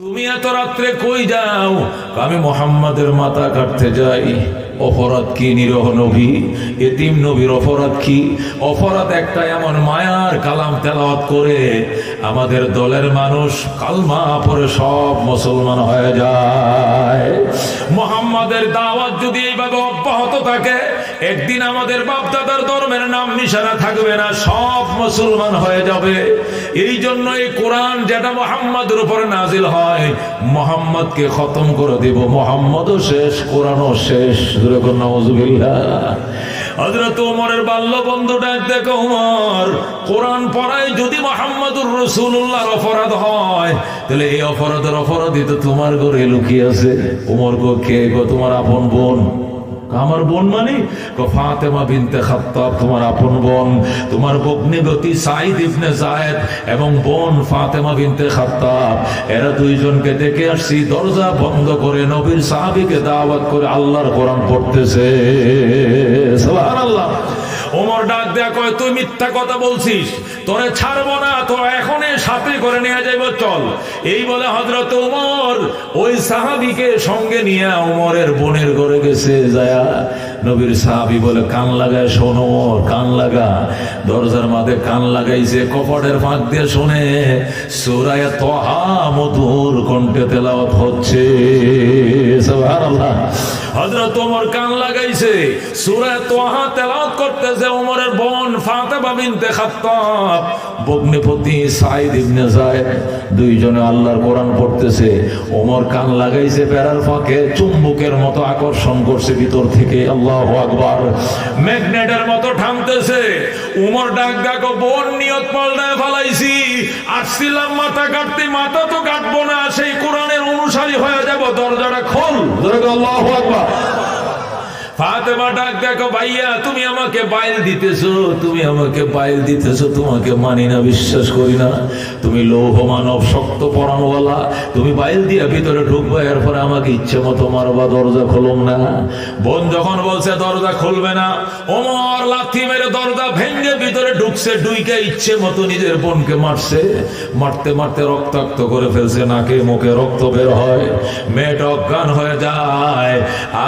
তুমি এত রাত্রে কই যাও? আমি মোহাম্মদের মাথা কাটতে যাই। অপরাধ কি নিরহ নবী? এতিম নবীর অপরাধ কি? অপরাধ একটা এমন মায়ার কালাম তেলাওয়াত করে আমাদের দলের মানুষ কালমা পরে সব মুসলমান হয়ে যায়। মোহাম্মদের দাওয়াত যদি এইভাবে অব্যাহত থাকে একদিন আমাদের বাপদাদার ধর্মের নাম নিশানা থাকবে না, সব মুসলমান হয়ে যাবে। এই জন্য এই কোরআন যেটা মোহাম্মদের উপরে নাজিল হয়, মোহাম্মদকে খতম করে দিব। মোহাম্মদও শেষ, কোরআনও শেষ। দেখো কোরআন পড়ায় যদি অপরাধ হয়, তাহলে এই অপরাধের অপরাধী তো তোমার ঘরে লুকিয়ে আছে। ওমর গো, কে গো তোমার আপন বোন? আমার বোন মানে? ফাতেমা বিনতে খাত্তাব, তোমার আপন বোন। তোমার ভগ্নিগতি সাইদ ইবনে জায়েদ এবং বোন ফাতেমা বিনতে খাত্তাব। এরা দুইজনকে দেখে আসছি, দরজা বন্ধ করে নবীর সাহাবীকে দাওয়াত করে আল্লাহর কোরআন পড়তেছে। সুবহানাল্লাহ। ওমর ডাক দেয়া কয়, তুই মিথ্যা কথা বলছিস। তোরে ছাড়বো না, তো এখনই সাথে করে নিয়ে যাইব, চল। এই বলে হজরত ওমর ওই সাহাবিকে সঙ্গে নিয়ে ওমরের বোনের ঘরে গেছে, যায়া নবীর সাহাবি বলে, কান লাগায় শোনো কান লাগা। দরজার মাঝে কান লাগাইছে, কপাটের ফাঁক দিয়ে শুনে, সুরায় তহা মধুর কণ্ঠে তেলাওয়াত হচ্ছে। সুবহানাল্লাহ। দুইজনে আল্লাহর কোরআন পড়তেছে। ওমর কান লাগাইছে বেড়ার ফাঁকে, চুম্বকের মতো আকর্ষণ করছে ভিতর থেকে। আল্লাহু আকবার। ম্যাগনেটের মতো ঠামতেছে উমর ডাক ডাকো বোন, নিয়ত পাল্টায় ফেলাইছি। আসছিলাম মাথা কাটতে, মাথা তো কাটবো না। সেই কোরআনের অনুসারী হয়ে দরজাটা খোল। আল্লাহ আকবার। ফাতেমা ডাক দেখো, ভাইয়া, তুমি আমাকে বাইল তুমি আমাকে বাইল তোমাকে মানি না, বিশ্বাস করি না। তুমি লৌহ মানব শক্ত পরানওয়ালা, তুমি বাইল ভিতরে আমাকে ইচ্ছে মতো মারবা, দরজা খুলুম না। বোন যখন বলছে, দরজা খুলবে না। ওমর লাথি মেরে দরজা ভেঙ্গে ভিতরে ঢুকছে ডুইকে ইচ্ছে মতো নিজের বোনকে মারছে। মারতে মারতে রক্তাক্ত করে ফেলছে, নাকে মুখে রক্ত বের হয়। মেয়েটা অজ্ঞান হয়ে যায়,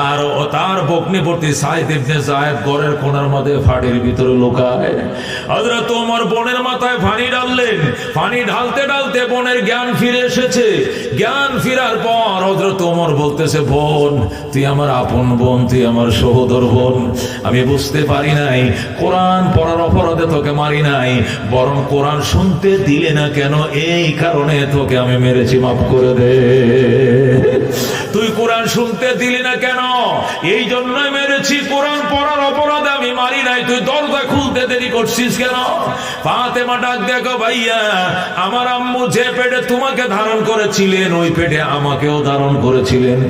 আর তার বগ্নিবর্তী সাইদ ইবনে জায়েদ ঘরের কোণার মধ্যে ফাড়ির ভিতরে লুকায়। হযরত ওমর বোনের মাথায় পানি ডাললেন পানি ঢালতে ঢালতে বোনের জ্ঞান ফিরে এসেছে। জ্ঞান ফিরার পর হযরত ওমর বলতেছে, বোন, তুই আমার আপন বোন, তুই আমার সহোদর বোন। আমি বুঝতে পারি নাই, কোরআন পড়ার অপরাধে তোকে মারি নাই, বরং কোরআন শুনতে দিলে না কেন এই কারণে তোকে আমি মেরেছি, মাফ করে দে। তুই কোরআন শুনতে দিলি না কেন? এই জন্যই i women মেরেছি কোরআন পড়ার অপরাধে আমি মারি নাই। তুই দরজা খুলতে দেরি করছিস কেন? ফাতেমা ডাক, দেখো ভাইয়া, আমার আম্মু যে পেটে তোমাকে ধারণ করেছিলেন, ওই পেটে আমাকেও ধারণ করেছিলেন।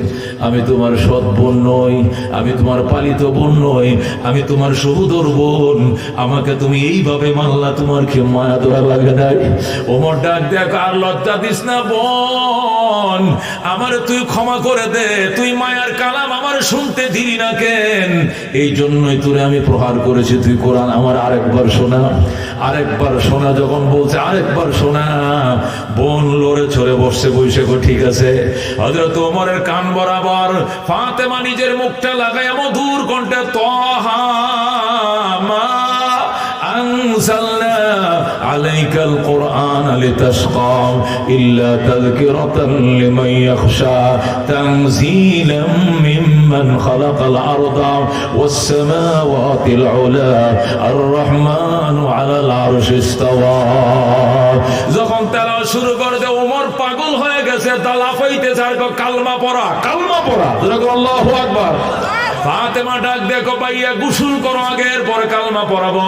আমি তোমার সৎ বোন নই, আমি তোমার পালিত বোন নই, আমি তোমার সহুদর বোন। আমাকে তুমি এইভাবে মানলা তোমার কি মায়া দোয়া লাগে নাই? ওমর ডাক, দেখ, আর লজ্জা দিস না বোন। আমার তুই ক্ষমা করে দে, তুই মায়ার কালাম আমার শুনতে দিলি না দেন এই জন্যই তোরে আমি প্রহার করেছি, তুই কোরআন আমার আরেকবার শোনা। আরেকবার শোনা যখন বলছে, আরেকবার শোনা। বোন লড়ে ছড়ে বসছে বৈশে গো, ঠিক আছে। হজরত ওমরের কান বরাবর ফাতেমা নিজের মুখটা লাগাই আমার দূর কণ্ঠে, তহা মা আংসাল عليك القرآن لتشقى إلا تذكرة لمن يخشى تنزيلا ممن خلق الأرض والسماوات العلا الرحمن على العرش استوى যখন তারা শুরু করে দে ওমর পাগল হয়ে গেছে তালা ফাইতেছে আর কয়, কালমা পড়া কালমা পড়া আল্লাহু আকবার ফাতেমা ডাক দেখো ভাইয়া, গুসুল করো আগে পরে কালমা পড়াবো।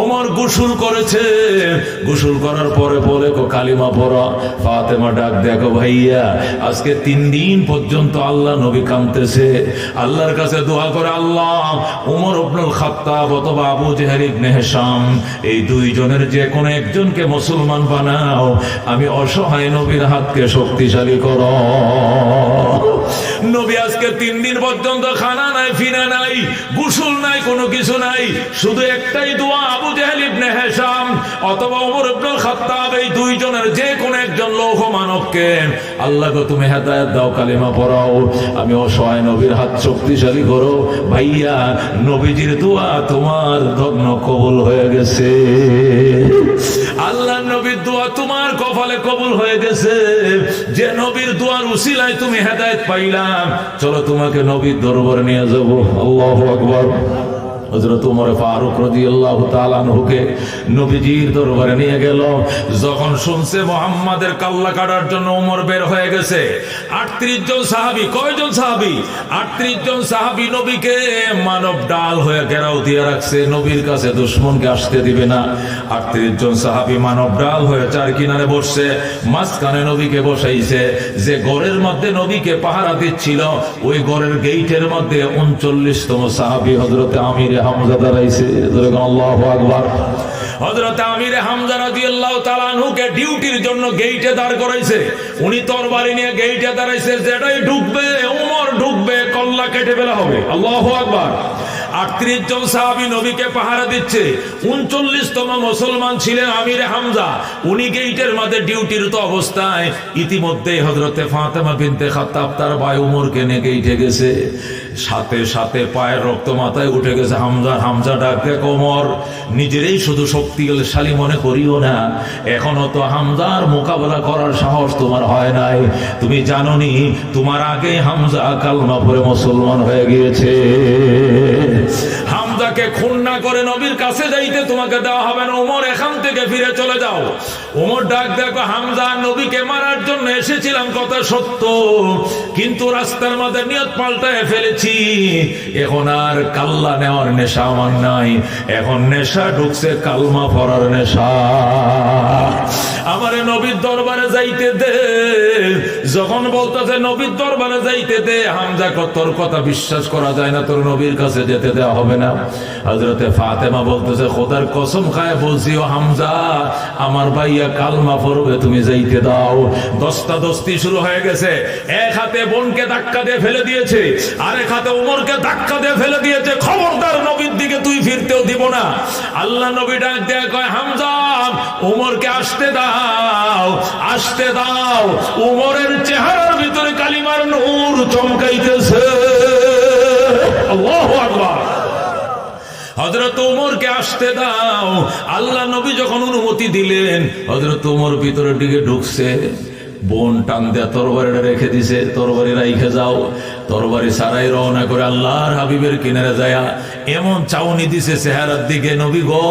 ওমর গুসুল করেছে। গুসুল করার পরে বলে, কো কালিমা পড়া। ফাতেমা ডাক দেখো ভাইয়া, আজকে তিন দিন পর্যন্ত আল্লাহ নবী কামতেছে আল্লাহর কাছে দোয়া করে আল্লাহ উমর ইবনুল খাত্তাব অথবা আবু জেহেল ইবনে হিশাম, এই দুইজনের যে কোনো একজনকে মুসলমান বানাও। আমি অসহায় নবীর হাতকে শক্তিশালী করো। নবী আজকে তিন দিন পর্যন্ত খানা নাই ফিনা নাই, গুসুল নাই, কোনো কিছু নাই। শুধু একটাই দোয়া, আবু জাহেল ইবনে হেশাম অথবা ওমর ইবনে খাত্তাব, এই দুইজনের যে কোন একজন লৌহ মানবকে আল্লাহ গো, তুমি হেদায়েত দাও, কালিমা পড়াও। আমি অসহায় নবীর হাত শক্তিশালী করো। ভাইয়া, নবীজির দোয়া তোমার ধন্য কবুল হয়ে গেছে। আল্লাহ নবীর দোয়া তোমার কপালে কবুল হয়ে গেছে। যে নবীর দোয়ার উসিলায় তুমি হেদায়েত পাইলাম। চলো তোমাকে নবীর দরবারে নিয়ে যাব। আল্লাহ আকবর হজরত উমর ফারুক রাদিয়াল্লাহু তাআলা আনহুকে নবীজির দরবারে নিয়ে গেল। যখন শুনছে মোহাম্মদের কাল্লা কাটার জন্য উমর বের হয়ে গেছে 38 জন সাহাবী, কয়জন সাহাবী? 38 জন সাহাবী নবীকে মানব ডাল হয়ে ঘেরাও দিয়ে রাখছে, নবীর কাছে দুশমনকে আসতে দিবে না। 38 জন সাহাবী মানব ডাল হয়ে চার কিনারে বসছে, মাঝখানে নবীকে বসাইছে, যে ঘরের মধ্যে নবীকে পাহারা দিচ্ছিল, ওই ঘরের গেইটের মধ্যে উনচল্লিশতম সাহাবী হজরতে আমির আল্লাহ আমির হামজা রাদিয়াল্লাহু তাআলা আনহুকে ডিউটির জন্য গেইটে দাঁড় করাইছে। উনি তরবারি নিয়ে গেইটে দাঁড়াইছে, যেটাই ঢুকবে ওমর ঢুকবে, কল্লা কেটে ফেলা হবে। আল্লাহু জন নবীকে পাহারা দিচ্ছে। উনচল্লিশতম মুসলমান ছিলেন আমির হামজা। উনি গেইটের মধ্যে ডিউটিরত অবস্থায়। ইতিমধ্যে হজরতে ফাতেমা বিনতে খাত্তাব, তার ভাই উমরকে নিয়ে গেইটে গেছে। সাথে সাথে পায়ের রক্ত মাথায় উঠে গেছে হামজা হামজা ডাকে কোমর। নিজেরই শুধু শক্তিশালী মনে করিও না, এখনও তো হামজার মোকাবেলা করার সাহস তোমার হয় নাই। তুমি জাননি, তোমার আগে হামজা কালমা পরে মুসলমান হয়ে গিয়েছে। হামজাকে খুন না করে নবীর কাছে যাইতে তোমাকে দেওয়া হবে না। ওমর, এখান থেকে ফিরে চলে যাও। ওমর ডাক দেখো হামজা, নবীকে মারার জন্য এসেছিলাম, কথা সত্য। কিন্তু রাস্তার মধ্যে নিয়ত পাল্টায় ফেলেছি। এখন আর কাল্লা নেওয়ার নেশা আমার নাই। এখন নেশা ঢুকছে কালমা পড়ার নেশা। আমারে নবীর দরবারে যাইতে দে। যখন বলতেছে, নবীর দরবারে যাইতে দে, হামজা তোর কথা বিশ্বাস করা যায় না, তোর নবীর কাছে যেতে দেওয়া হবে না। হজরতে ফাতেমা বলতেছে, খোদার কসম খায় বলছি ও হামজা, আমার ভাইয়া কালমা পড়বে, তুমি যাইতে দাও। দস্তা দস্তি শুরু হয়ে গেছে। এক হাতে বোনকে ধাক্কা দিয়ে ফেলে দিয়েছে, আরেক হাতে উমরকে ধাক্কা দিয়ে ফেলে দিয়েছে। খবরদার নবীর দিকে তুই ফিরতেও দিব না। আল্লাহ নবী ডাক দেয়া কয়, হামজা, উমরকে আসতে দাও আসতে দাও। উমরের চেহারার ভিতরে কালিমার নূর চমকাইতেছে। আল্লাহু আকবার। হজরত উমরকে আসতে দাও। আল্লাহ নবী যখন অনুমতি দিলেন হজরত উমর ভিতরের দিকে ঢুকছে। বোন টান দেয়া তরবারিটা রেখে দিছে, তরবারি রাইখে যাও। তরবারি সারাই রওনা করে আল্লাহর হাবিবের কিনারে যায়া এমন চাউনি দিছে চেহারার দিকে, নবী গো,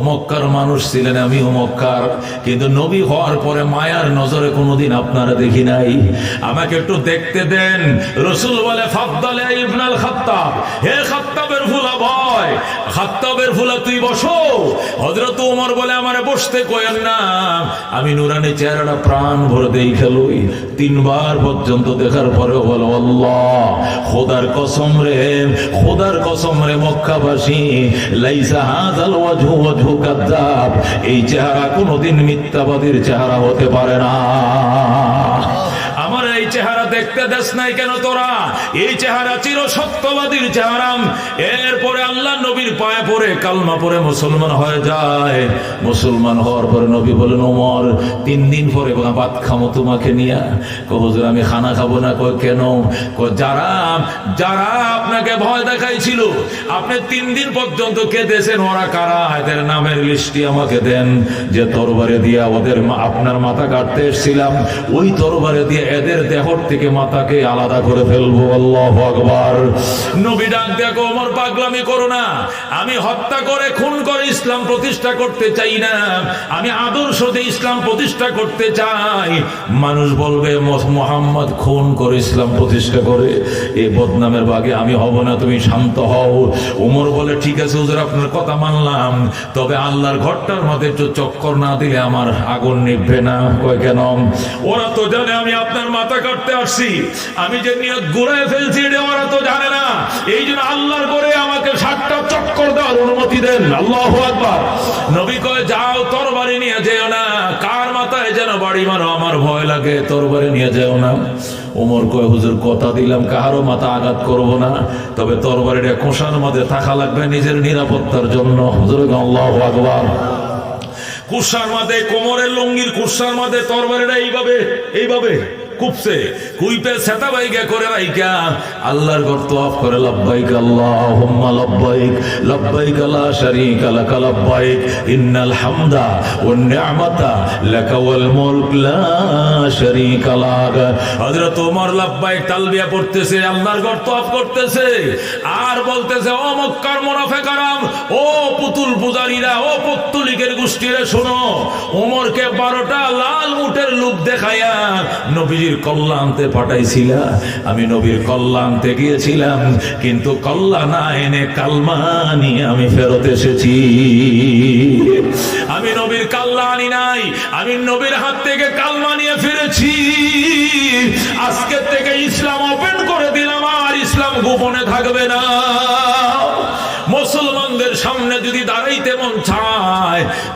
মক্কার মানুষ ছিলেন আমিও মক্কার। কিন্তু নবী হওয়ার পরে মায়ার নজরে কোনোদিন আপনারা দেখি নাই। আমাকে একটু দেখতে দেন। রসুল বলে, ফাদ্দালে ইবনাল খাত্তাব। হে খাত্তাবের ফুলা ভয় খাত্তাবের ফুলা তুই বসো। হজরত উমর বলে, আমারে বসতে কয়েন না। আমি চেহারাটা প্রাণ ভরে খেলুই তিনবার পর্যন্ত দেখার বলো, আল্লাহ, খোদার কসম রে, খোদার কসম রে মক্কাবাসী। লাইসা এই চেহারা কোনোদিন মিথ্যাবাদীর চেহারা হতে পারে না। আমার এই চেহারা দেখতে দেশ নাই কেন তোরা? এই চেহারা চির সত্যবাদীর চেহারা এরপরে আল্লাহ নবীর পায়ে পড়ে, কালমা পরে মুসলমান হয়ে যায়। মুসলমান হওয়ার পরে নবী বলেন, ওমর, তিন দিন পরে ভাত খামো তোমাকে নিয়ে? কবজুর আমি খানা খাব না। কই কেন? যারা যারা আপনাকে ভয় দেখাইছিল, আপনি তিন দিন পর্যন্ত কেঁদেছেন, ওরা কারা? এদের নামের লিস্টটি আমাকে দেন। যে তরবারে দিয়া ওদের আপনার মাথা কাটতে এসেছিলাম, ওই তরবারে দিয়ে এদের দেহর থেকে মাথাকে আলাদা করে ফেলব, আল্লাহ আকবার। নবী ডাক দেখো ওমর, পাগলামি করো না। আমি হত্যা করে, খুন করে ইসলাম প্রতিষ্ঠা করতে চাই না। আমি আদর্শ দিয়ে ইসলাম প্রতিষ্ঠা করতে চাই। মানুষ বলবে মোহাম্মদ খুন করে ইসলাম প্রতিষ্ঠা করে। এই বদনামের বাগে আমি হব না, তুমি শান্ত হও। উমর বলে, ঠিক আছে হুজুর, আপনার কথা মানলাম। তবে আল্লাহর ঘরটার মধ্যে একটু চক্কর না দিলে আমার আগুন নিভবে না। কয়, কেন? ওরা তো জানে, আমি আপনার মাথা কাটতে আসছি। আমি যে নিয়ত ঘুরায় ফেলছি, এটা ওরা তো জানে না। এই জন্য আল্লাহর করে আমাকে ষাটটা চক্কর দেওয়ার অনুমতি দেন। আল্লাহ আকবার। নবী কয়, যাও, তরবারি নিয়ে যেও না। কার মাথায় যেন বাড়ি মারো? আমার ভয় লাগে, তরবারে নিয়ে যাও না। ওমর কয়, হুজুর, কথা দিলাম, কাহারও মাথা আঘাত করব না। তবে তরবারিটা কোষার মধ্যে থাকা লাগবে নিজের নিরাপত্তার জন্য। হুজুর আল্লাহ আকবার। কুসার মাঝে কোমরের লঙ্গির কুসার মাঝে তরবারিটা এইভাবে এইভাবে কুপসে, কুইপে সেতা বাইকে করে রাইকা আল্লাহর ঘর তোয়াফ করে, লব্বাইক আল্লাহুম্মা লব্বাইক লব্বাইক লা শারীকা লাক লব্বাইক, ইন্নাল হামদা ওয়ান নি'মাতা লাক ওয়াল মুলক, লা শারীকা লাক হযরত ওমর লব্বাইক তালবিয়া পড়তেছে, আল্লাহর ঘর তোয়াফ করতেছে। আর বলতেছে, ও মক্কার মুনাফিকারাম ও পুতুল পূজারীরা, ও পত্তলিকের গোষ্ঠীরা, শোনো, ওমরকে বারোটা লাল উটের লোক দেখাইয়া নবীজির কল্লা আনতে পাঠাইছিলা। আমি নবীর কল্লা আনতে গিয়েছিলাম, কিন্তু কল্লা না এনে কালমা নিয়ে আমি ফেরত এসেছি। আমি নবীর কাল্লা আনি নাই, আমি নবীর হাত থেকে কালমা নিয়ে ফিরেছি। আজকের থেকে ইসলাম ওপেন করে দিলাম, আর ইসলাম গোপনে থাকবে না। মুসলমানদের সামনে যদি দাঁড়াইতে মন চায়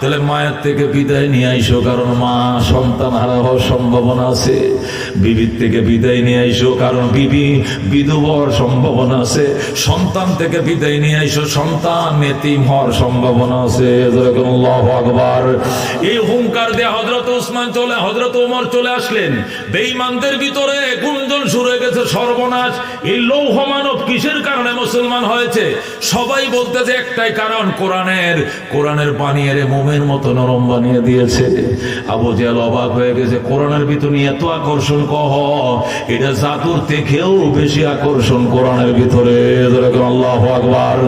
তাহলে মায়ের থেকে বিদায় নিয়ে আইসো, কারণ মা সন্তান হারা হওয়ার সম্ভাবনা আছে। বিবির থেকে বিদায় নিয়ে আইসো, কারণ বিবি বিধব হওয়ার সম্ভাবনা আছে। সন্তান থেকে বিদায় নিয়ে আইসো, সন্তান এতিম হওয়ার সম্ভাবনা আছে। আকবার। এই হুঙ্কার দিয়ে হজরত উসমান চলে হজরত ওমর চলে আসলেন। বেঈমানদের ভিতরে গুঞ্জন শুরু হয়ে গেছে, সর্বনাশ। এই লৌহ মানব কিসের কারণে মুসলমান হয়েছে? সবাই বলতেছে, একটাই কারণ, কোরআনের। কোরআনের বানিয়ে রে মোমের মতো নরম বানিয়ে দিয়েছে। আবু জেল অবাক হয়ে গেছে, কোরআনের নিয়ে এত আকর্ষণ কহ, এটা জাদুর থেকেও বেশি আকর্ষণ কোরআনের ভিতরে। আল্লাহ আকবার।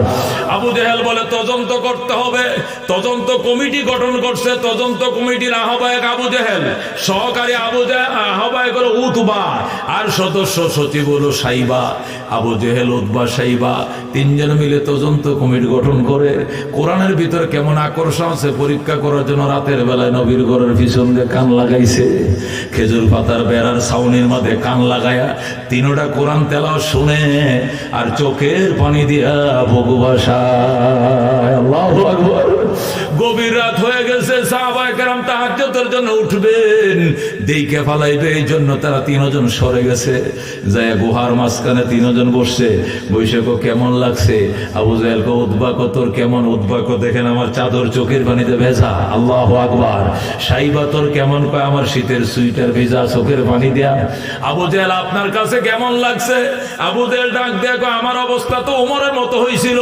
আবু জেহেল বলে, তদন্ত করতে হবে। তদন্ত কমিটি গঠন করছে। তদন্ত কমিটির আহ্বায়ক আবু জেহেল। সহকারী আবু আহ্বায়ক হলো উতবা আর সদস্য সচিব হলো সাইবা। আবু জেহেল, উতবা, সাইবা তিনজন মিলে তদন্ত কমিটি গঠন করে। কোরআনের ভিতরে কেমন আকর্ষণ আছে পরীক্ষা করার জন্য রাতের বেলায় নবীর ঘরের পিছন দিয়ে কান লাগাইছে। খেজুর পাতার বেড়ার ছাউনির মধ্যে কান লাগায়া তিনোটা কোরআন তেলাও শুনে আর চোখের পানি দিয়া ভগু ভাষায় আল্লাহু আকবার গভীর রাত হয়ে গেছে সাহাবাহাম তাহাজ্জতের জন্য উঠবেন। দেইকে ফালাইবে, এই জন্য তারা তিনজন সরে গেছে। যায় গুহার মাঝখানে তিনজন বসছে। বৈশাখ, কেমন লাগছে? আবু জাহেলকে উদ্বাক, তোর কেমন উদ্বাক? দেখেন আমার চাদর চোখের পানিতে ভেজা। আল্লাহ আকবার। সাইবা, তোর কেমন কয়? আমার শীতের সুইটার ভেজা, চোখের পানি দেয়া। আবু জাহেল, আপনার কাছে কেমন লাগছে? আবু জাহেল ডাক দেখো আমার অবস্থা তো উমরের মতো হয়েছিল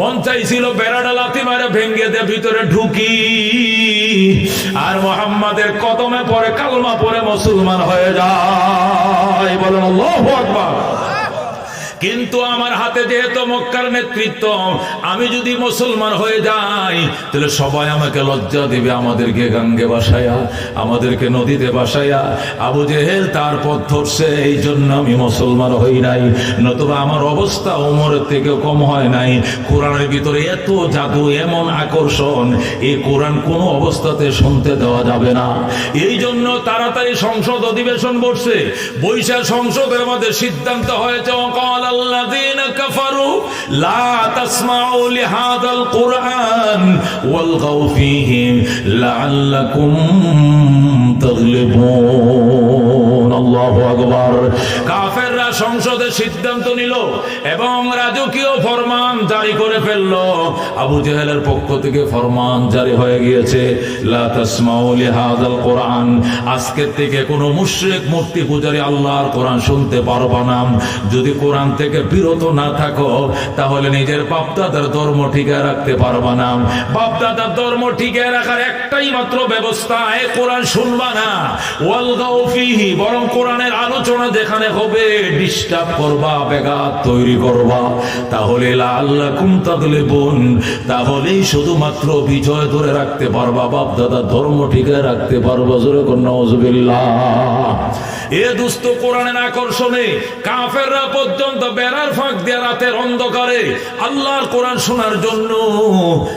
মন চাইছিল বেড়াটা লাথি মারে ভেঙ্গে দে ভিতরে ঢুকি। আর মোহাম্মদের কদমে পরে কালমা পরে মুসলমান হয়ে যায় বলেন আল্লাহু আকবার কিন্তু আমার হাতে যেহেতু মক্কার নেতৃত্ব, আমি যদি মুসলমান হয়ে যাই, তাহলে সবাই আমাকে লজ্জা দিবে, আমাদেরকে গাঙ্গে বাসায়া, আমাদেরকে নদীতে বাসায়া। আবু জেহেল তার পথ ধরছে, এই জন্য আমি মুসলমান হই নাই। নতুবা আমার অবস্থা ওমরের থেকে কম হয় নাই। কোরআনের ভিতরে এত জাদু, এমন আকর্ষণ, এই কোরআন কোনো অবস্থাতে শুনতে দেওয়া যাবে না। এই জন্য তাড়াতাড়ি সংসদ অধিবেশন বসছে। বৈশাখ সংসদের মধ্যে সিদ্ধান্ত হয়েছে, অকাল الذين كفروا لا تسمعوا لهذا القرآن والغوا فيه لعلكم تغلبون. الله أكبر. সংসদে সিদ্ধান্ত নিল এবং রাজকীয় ফরমান জারি করে ফেলল। আবু জেহেলের পক্ষ থেকে ফরমান জারি হয়ে গিয়েছে। কোরআন। আজকের থেকে কোনো মুশরিক মূর্তি পূজারী আল্লাহর কোরআন শুনতে পারবা না। যদি কোরআন থেকে বিরত না থাকো, তাহলে নিজের বাপদাদার ধর্ম ঠিকায় রাখতে পারবা না। বাপদাদার ধর্ম ঠিকায় রাখার একটাই মাত্র ব্যবস্থা, এ কোরআন শুনবা না। ওয়ালগাও ফিহি, বরং কোরআনের আলোচনা যেখানে হবে ডিস্টার্ব করবা বেগাত তৈরি করবা। তাহলে আল্লাহ কুম তাগলিবুন। তাহলেই শুধুমাত্র বিজয় ধরে রাখতে পারবা বাপদাদার ধর্ম ঠিকায় রাখতে পারবা, জোরে কন্যা এ দুস্থ কোরআনের আকর্ষণে কাফেররা পর্যন্ত বেড়ার ফাঁক দিয়ে রাতের অন্ধকারে আল্লাহর কোরআন শোনার জন্য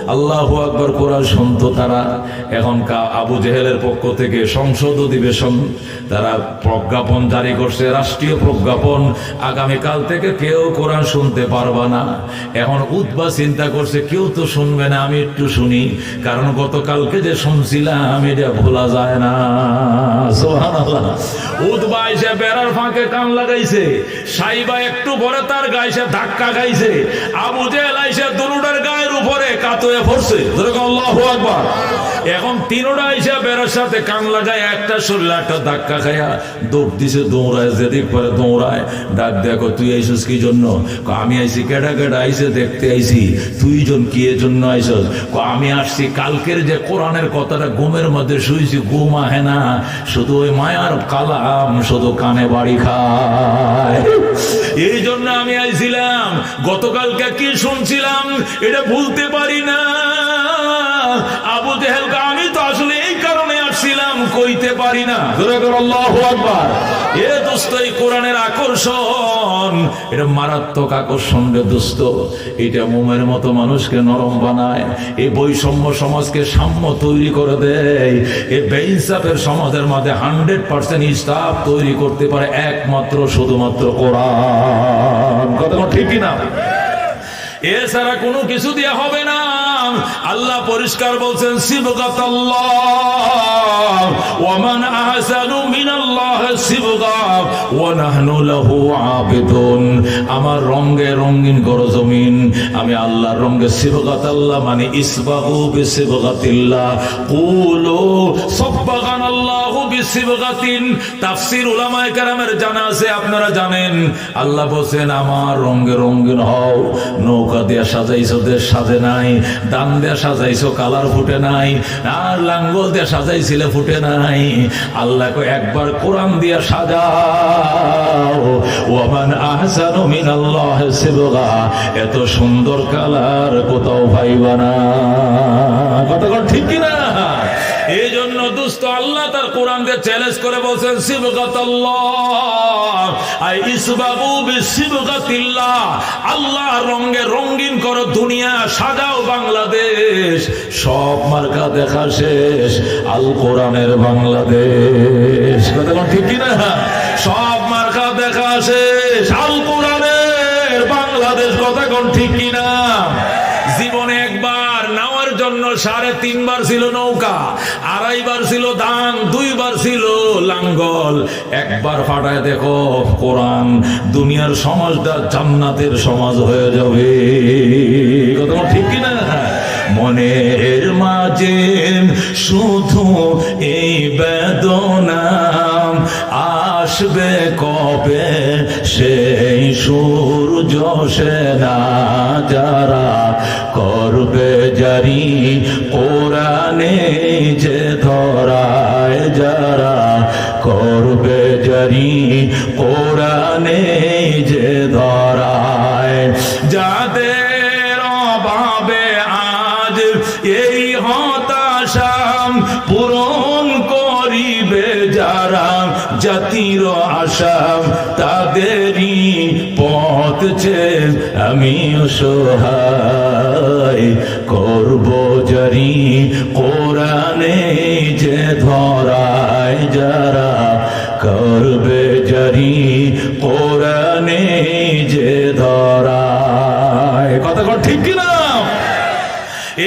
আল্লাহ আকবর কোরআন শুনত তারা। এখন কা- আবু জেহেলের পক্ষ থেকে সংসদ অধিবেশন, তারা প্রজ্ঞাপন জারি করছে, রাষ্ট্রীয় প্রজ্ঞাপন। আগামীকাল থেকে কেউ কোরআন শুনতে পারবা না। এখন উদ্বা চিন্তা করছে, কেউ তো শুনবে না, আমি একটু শুনি। কারণ গতকালকে যে শুনছিলাম, এটা ভোলা যায় না। উদ্বা এসে বেড়ার ফাঁকে কান লাগাইছে। সাইবা একটু পরে তার গায়ে ধাক্কা খাইছে। আবু জেহেল আইসে দুরুডের গায়ের উপরে কাতয়ে পড়ছে। যেরকম আল্লাহু আকবার। এখন তিনোটা আইসা বেড়ার সাথে কান লাগায়, একটা শরীরে একটা ধাক্কা খাইয়া দৌড় দিছে, দৌড়ায়, যেদিক পরে দৌড়ায়। ডাক দেখো তুই আইসস কি জন্য? আমি আইছি কেডা কেডা আইসে দেখতে আইছি তুই জন কি এর জন্য আইসস? আমি আসছি, কালকের যে কোরআনের কথাটা ঘুমের মধ্যে শুয়েছি ঘুম আহে না। শুধু ওই মায়ার কালাম, শুধু কানে বাড়ি খায়। এই জন্য আমি আইছিলাম। গতকালকে কি শুনছিলাম, এটা ভুলতে পারি না। আমি তো আসলে এই কারণে আসছিলাম কইতে পারি না। আকবার। এ দোস্ত, এই কোরআনের আকর্ষণ, এটা মারাত্মক আকর্ষণ রে দোস্ত। এটা মোমের মতো মানুষকে নরম বানায় এই বৈষম্য সমাজকে সাম্য তৈরি করে দেয় বেইনসাফের সমাজের মধ্যে হান্ড্রেড পার্সেন্ট তৈরি করতে পারে একমাত্র, শুধুমাত্র কোরআন। কথা ঠিক কিনা? এছাড়া কোনো কিছু দিয়ে হবে না। আল্লাহ পরিষ্কার বলছেন আহসানু নাহনু লাহু আবিদুন। আমার রঙে রঙিন করো জমিন, আমি আল্লাহর রঙে মানে ইসবাহু কুলু তাফসীর উলামায়ে কেরামের জানা আছে আপনারা জানেন, আল্লাহ বলেন আমার রঙে রঙিন হও, নৌকা দিয়ে সাজাইছো, দেশ সাজে নাই দান দিয়ে সাজাইছো, কালার ফুটে নাই। আর লাঙ্গল দিয়ে সাজাইছিলে, ফুটে নাই। আল্লাহ কয় একবার কোরআন দিয়ে সাজাও। ওমান আহসানু মিনাল্লাহ সিবগা। এত সুন্দর কালার, কোথাও ভাইবা না। কথা ঠিক কি না এই জন্য দুস্থ দিয়ে চ্যালেঞ্জ করে বলছেন আল্লাহ রঙে রঙিন করো দুনিয়া, সাজাও বাংলাদেশ। সব মার্কা দেখা শেষ, আল কোরআনের বাংলাদেশ। কোন ঠিক কি না সব মার্কা দেখা শেষ, আল কোরআনের বাংলাদেশ। কথা কোন ঠিক কি না জীবনে একবার জন্য সাড়ে তিনবার ছিল নৌকা, আড়াইবার ছিল দান, দুইবার ছিল লাঙ্গল। একবার ফাটায় দেখো, কোরআন দুনিয়ার সমাজটা জান্নাতের সমাজ হয়ে যাবে। কথা ঠিক কিনা? মনের মাঝে শুধু এই বেদনা আসবে কবে? সেই সূর্য সেনা যারা করবে জারি কোরআনে যে ধরায় যারা করবে জারি, কোরআনে যে ধরায়, যাদের অভাবে আজ এই হতাশাম পূরণ করিবে যারা, জাতির আশা তাদেরই পথ আমি সহায় জারি কোরআনে যে ধরায় যারা করবে জারি, কোরআনে যে ধরায়। কথা কর ঠিক কিনা?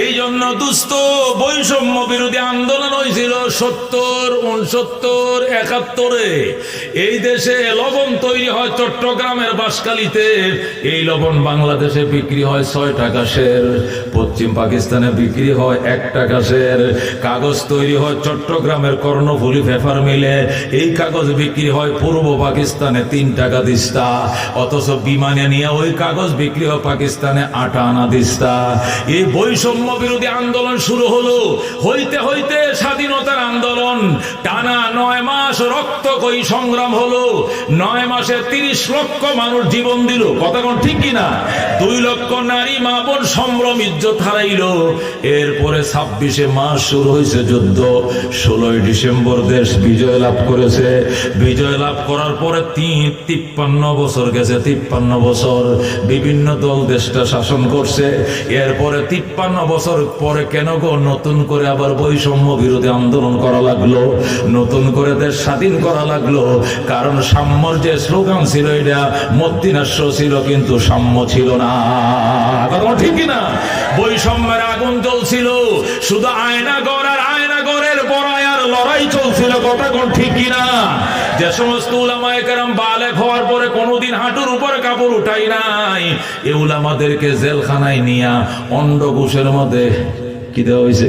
এই জন্য দুস্থ বৈষম্য বিরোধী আন্দোলন হয়েছিল সত্তর, উনসত্তর, একাত্তরে। এই দেশে লবণ তৈরি হয় চট্টগ্রামের বাসকালিতে এই লবণ বাংলাদেশে বিক্রি হয় ছয় টাকা শের পশ্চিম পাকিস্তানে বিক্রি হয় এক টাকা শের কাগজ তৈরি হয় চট্টগ্রামের কর্ণফুলি পেপার মিলে। এই কাগজ বিক্রি হয় পূর্ব পাকিস্তানে তিন টাকা দিস্তা। অথচ বিমানে নিয়ে ওই কাগজ বিক্রি হয় পাকিস্তানে আটা আনা দিস্তা। এই বৈষম্য বিরোধী আন্দোলন শুরু হলো। হইতে হইতে স্বাধীনতার আন্দোলন। টানা নয় মাস রক্ত কই সংগ্রাম হলো নয় মাসে তিরিশ লক্ষ মানুষ জীবন দিল। কথা কোন ঠিক কিনা? দুই লক্ষ নারী মা বোন সম্ভ্রম, ইজ্জত হারাইল। এরপরে ছাব্বিশে মাস শুরু হয়েছে যুদ্ধ। ষোলোই ডিসেম্বর দেশ বিজয় লাভ করেছে। বিজয় লাভ করার পরে তিন, তিপ্পান্ন বছর গেছে, তিপ্পান্ন বছর। বিভিন্ন দল দেশটা শাসন করছে। এরপরে তিপ্পান্ন বছর পরে কেন গো নতুন করে আবার বৈষম্য বিরোধী আন্দোলন করা লাগল? নতুন করে দেশ স্বাধীন করা লাগল? কারণ সাম্যর যে স্লোগান ছিল এটা মত্তিনাস্য ছিল, কিন্তু সাম্য ছিল না। কথা ঠিক না বৈষম্যের আগুন জ্বলছিল, শুধু আয়না গড় আর আয়না গড়ের আর লড়াই চলছিল, কথা কোন ঠিক কিনা? যে সমস্ত উলামায়ে কেরাম বালেক হওয়ার পরে কোনোদিন হাঁটুর উপরে কাপড় উঠাই নাই। এ উলামাদেরকে জেলখানায় নিয়া অন্ড ঘুষের মধ্যে কি দেওয়া হয়েছে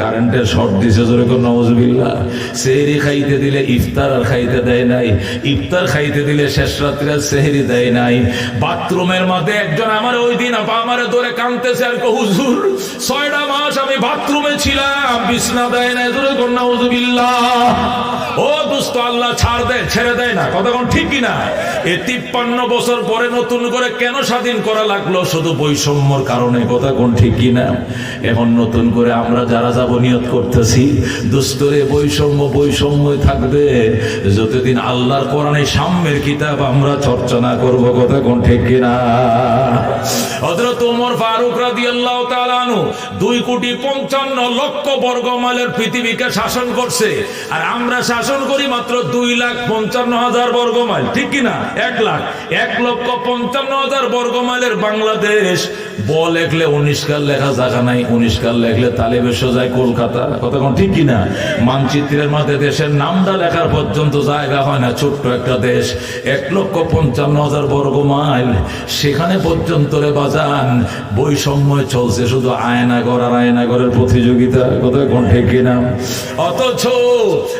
কারেন্টের শর্ট দিছে জোরে কোন নওয়াজবিল্লাহ। সেহরি খাইতে দিলে ইফতার আর খাইতে দেয় নাই। ইফতার খাইতে দিলে শেষ রাত্রে আর সেহরি দেয় নাই। বাথরুমের মধ্যে একজন আমার ওই দিন আপা আমারে ধরে কানতেছে আর হুজুর, ছয়টা মাস আমি বাথরুমে ছিলাম, বিছনা দেয় নাই, জোরে কোন নওয়াজবিল্লাহ। ও দোস্ত, আল্লাহ ছাড় দেয়, ছেড়ে দেয় না। কথা কোন ঠিক কিনা? এ তিপ্পান্ন বছর পরে নতুন করে কেন স্বাধীন করা লাগল? শুধু বৈষম্যর কারণে, কথা কোন ঠিক কিনা? এখন নতুন করে আমরা যারা যাব নিয়ত করতেছি, দুস্তরে বৈষম্য বৈষম্য থাকবে। যতদিন আল্লাহর কোরআনে সাম্যের কিতাব আমরা চর্চা না করব, কথা কোন ঠিক কিনা? ফারুক তাআলা আনহু দুই কোটি পঞ্চান্ন লক্ষ পৃথিবীকে শাসন করছে। আর আমরা শাসন করি মাত্র দুই লাখ পঞ্চান্ন হাজার এক লাখ। এক লক্ষ পঞ্চান্ন হাজার বাংলাদেশ ব লেখলে উনিশকাল লেখা জায়গা নাই, উনিশ কাল লেখলে তালেবে সোজায় কলকাতা। কোন ঠিক কিনা? মানচিত্রের মধ্যে দেশের নামটা লেখার পর্যন্ত জায়গা হয় না, ছোট্ট একটা দেশ। এক লক্ষ পঞ্চান্ন হাজার বর্গ মাইল। সেখানে পর্যন্ত রে বাজান। বৈষম্য চলছে শুধু আয়নাগর আর আয়নাগরের প্রতিযোগিতা। কোন ঠিক কিনা? অথচ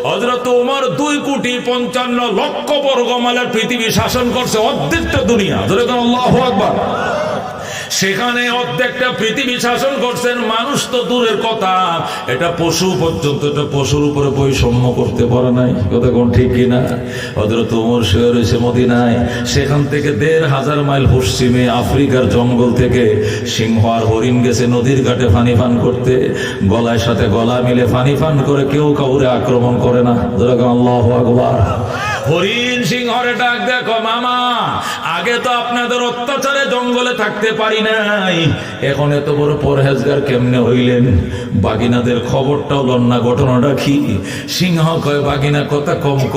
হজরত উমর দুই কোটি পঞ্চান্ন লক্ষ বর্গ মাইলের পৃথিবী শাসন করছে অর্ধেকটা দুনিয়া। ধরে আল্লাহ আকবার। সেখানে অর্ধেকটা পৃথিবী শাসন করছেন, মানুষ তো দূরের কথা। এটা পশু পর্যন্ত, এটা পশুর উপরে বৈষম্য করতে পারে নাই। কথা কোন ঠিক কিনা? হজরত উমর শুয়ে রয়েছে মদিনায়। সেখান থেকে দেড় হাজার মাইল পশ্চিমে আফ্রিকার জঙ্গল থেকে সিংহ আর হরিণ গেছে নদীর ঘাটে ফানি ফান করতে। গলায় সাথে গলা মিলে ফানি ফান করে কেউ কাউরে আক্রমণ করে না। যেরকম আল্লাহ আকবার। হরিণ সিংহরে ডাক, দেখো মামা, আগে তো আপনাদের অত্যাচারে জঙ্গলে থাকতে পারি নাই। এখন এত বড় পরহেজগার কেমনে হইলেন? বাগিনাদের খবরটাও লন্না ঘটনাটা কি? সিংহ কয়, বাগিনা, কথা কম ক।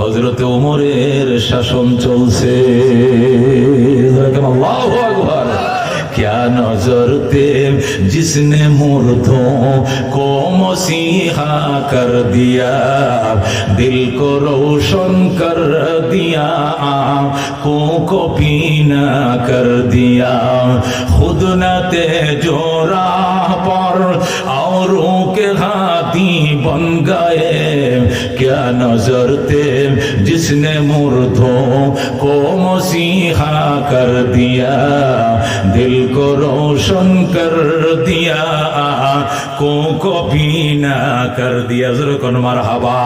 হজরতে ওমরের শাসন চলছে। আল্লাহু আকবার। क्या नज़र ते जिसने मुर्दों को मसीहा कर दिया? दिल को रोशन कर दिया, आँखों को पीना कर दिया। खुद न ते जो राह पर औरों के हाथी آتی بن گئے کیا نظر تھے جس نے مردوں کو مسیحا کر دیا دل کو روشن کر دیا کو کو پینا کر دیا ذرا کن مرحبا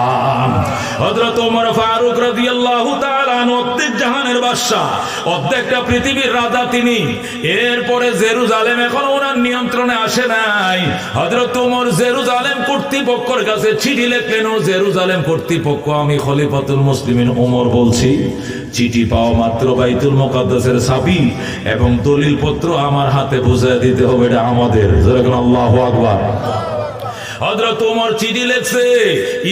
حضرت عمر فاروق رضی اللہ تعالی আনহু অর্ধেক জাহানের বাদশা অর্ধেকটা পৃথিবীর রাজা তিনি। এরপরে জেরুজালেম এখন ওনার নিয়ন্ত্রণে আসে নাই। ওমর জেরুজালেম কর্তৃপক্ষের কাছে চিঠি জেরুজালেম কর্তৃপক্ষ, আমি খলিফাতুল মুসলিমিন ওমর বলছি। চিঠি পাওয়া মাত্র বাইতুল মুকাদ্দাসের এবং দলিল পত্র আমার হাতে বুঝিয়ে দিতে হবে, এটা আমাদের। আল্লাহ হযরত ওমর চিঠি লেখছে,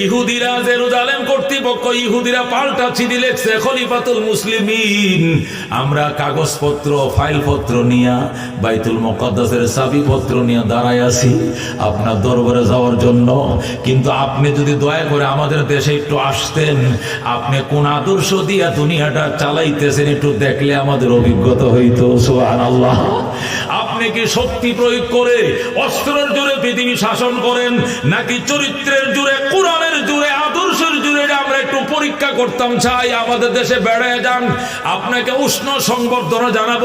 ইহুদিরা জেরুজালেম কর্তৃপক্ষ ইহুদিরা পাল্টা চিঠি লেখছে, খলিফাতুল মুসলিমিন। আমরা কাগজপত্র, ফাইলপত্র নিয়া, বাইতুল মুকাদ্দাসের চাবিপত্র নিয়ে দাঁড়ায় আছি, আপনার দরবারে যাওয়ার জন্য। কিন্তু আপনি যদি দয়া করে আমাদের দেশে একটু আসতেন, আপনি কোন আদর্শ দিয়া দুনিয়াটা চালাইতেছেন, একটু দেখলে আমাদের অভিজ্ঞতা হইতো, সুবহানাল্লাহ। আপনি কি শক্তি প্রয়োগ করে অস্ত্রের জোরে পৃথিবী শাসন করেন নাকি চরিত্রের জুড়ে কোরআনের জুড়ে আদর্শের জুড়ে আমরা একটু পরীক্ষা করতাম। চাই আমাদের দেশে বেড়ায় যান। আপনাকে উষ্ণ সংবর্ধনা জানাব।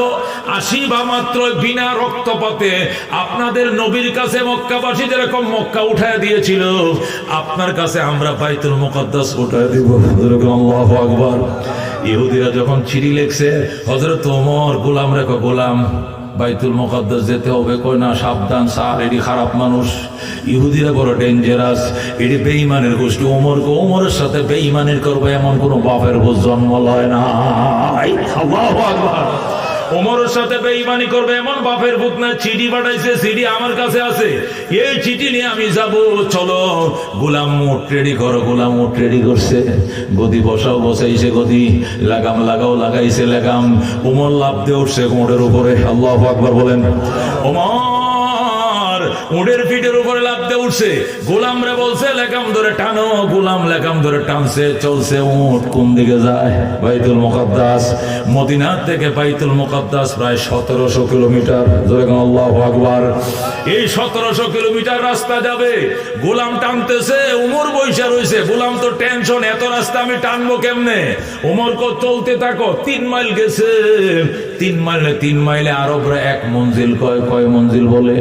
আসি বা মাত্র বিনা রক্তপাতে আপনাদের নবীর কাছে মক্কাবাসী যেরকম মক্কা উঠায় দিয়েছিল আপনার কাছে আমরা বাইতুল মুকদ্দাস উঠায় দিব। আল্লাহু আকবার। ইহুদিরা যখন চিঠি লেখছে হযরত ওমর গোলাম রেখো গোলাম। বাইতুল মোকাদ্দাস যেতে হবে কই না, সাবধান, স্যার, এটি খারাপ মানুষ। ইহুদিরা বড় ডেঞ্জারাস এটি বেঈমানের গোষ্ঠী। ওমরকে ওমরের সাথে বেঈমানের করবে এমন কোনো বাপের জন্ম লয় না ওমরের সাথে বেঈমানি করবে, এমন বাপের পুত না, চিঠি পাঠাইছে, চিঠি আমার কাছে আছে। এই চিঠি নিয়ে আমি যাব, চলো, গোলাম মোট রেডি করো, গোলাম মোট রেডি করছে। গদি বসাও, বসাইছে গদি, লাগাম, লাগাও, লাগাইছে লাগাম। ওমর লাভ দিয়ে উঠছে মোটের উপরে, আল্লাহ আকবর বলেন। ওমর! উটের পিঠের উপরে লাভ উঠছে। গোলাম রে বলছে, লেকাম ধরে টানো। গোলাম লেকাম ধরে টানছে, চলছে উট। কোন দিকে যায়? বাইতুল মুকাদ্দাস। মদিনা থেকে বাইতুল মুকাদ্দাস প্রায় সতেরোশো কিলোমিটার। ধরে আল্লাহ এই সতেরোশো কিলোমিটার রাস্তা যাবে। গোলাম টানতেছে, উমর বৈশা রয়েছে গোলাম তো টেনশন, এত রাস্তা আমি টানবো কেমনে? উমর কো, চলতে থাকো, তিন মাইল গেছে। তিন মাইলে তিন মাইলে আরবরা এক মঞ্জিল কয় কয় মঞ্জিল বলে?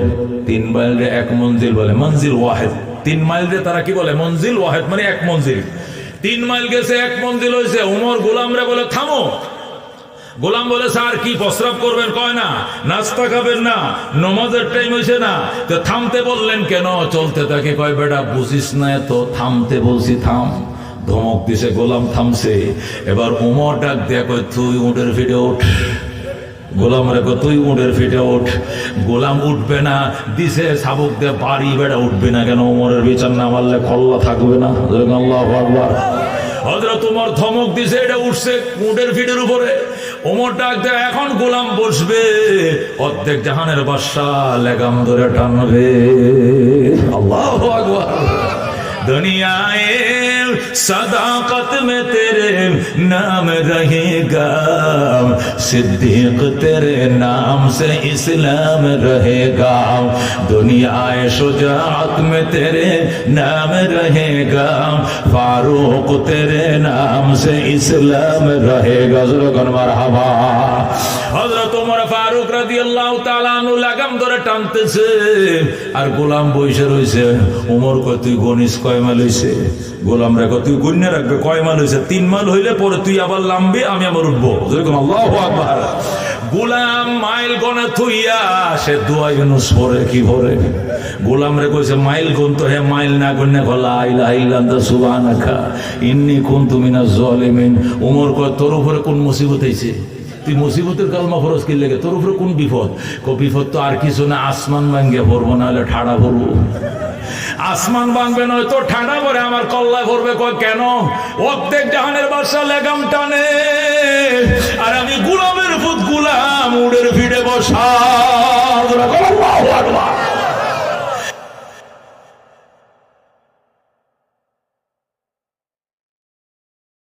তিন মাইলে এক মঞ্জিল বলে, মঞ্জিল ওয়াহেদ। তিন মাইল যে তারা কি বলে? মঞ্জিল ওয়াহেদ মানে এক মঞ্জিল। তিন মাইল গেছে, এক মঞ্জিল হয়েছে উমর গোলাম রে বলে, থামো। গোলাম বলে, স্যার, কি প্রস্রাব করবেন? কয় না, নাস্তা খাবেন না, নমাজের টাইম হয়েছে না। তো থামতে বললেন কেন? চলতে থাকে, কয়, বেটা, বুঝিস না তো থামতে বলছি, থাম। ধমক দিছে, গোলাম থামছে। এবার উমর ডাক দেয়া কয়, তুই উঠের ফিরে ওঠ গোলাম রেখো তুই উঠের ফিটে ওঠ গোলাম উঠবে না দিছে শাবক দিয়ে বাড়ি বেড়া উঠবে না কেন উমরের বিচার না মারলে কল্লা থাকবে না যেরকম আল্লাহ আকবার হজরত তোমার ধমক দিছে এটা উঠছে উটের ফিটের উপরে ওমর ডাক দেয় এখন গোলাম বসবে অর্ধেক জাহানের বাদশা লেগাম ধরে টানবে আল্লাহ আকবার दुनियाए सदाकत में तेरे नाम रहेगा सिद्दीक तेरे नाम से इस्लाम रहेगा दुनियाए शुजात में तेरे नाम रहेगा फारूक तेरे नाम से इस्लाम रहेगा जरूर हवा हजरत उमर পরে আবার লাম্বি, আমি আবার উঠবো। গোলাম মাইল গনে থুইয়া সে কি পরে গোলাম রে কইছে, মাইল গুন তো হে, মাইল না গন্নে গলা আইলা আইলা দা সুবহানাকা, ইন্নী কুনতু মিনাজ জালিমিন ওমর কয়, তোর উপরে কোন মুসিবত হইছে? তুই মুসিবতের কালমা ফরজ কি লেগে তোর উপরে কোন বিপদ? কো, বিপদ তো আর কিছু না, আসমান ভাঙ্গে ভরবো না হলে ঠাড়া ভরবো। আসমান ভাঙবে, নয় তো ঠাডা পরে আমার কল্লা ভরবে, কয় কেন? অর্ধেক জাহানের বাসা লেগাম টানে, আর আমি গুলামের ভূত গুলাম, উড়ের ভিড়ে বসা।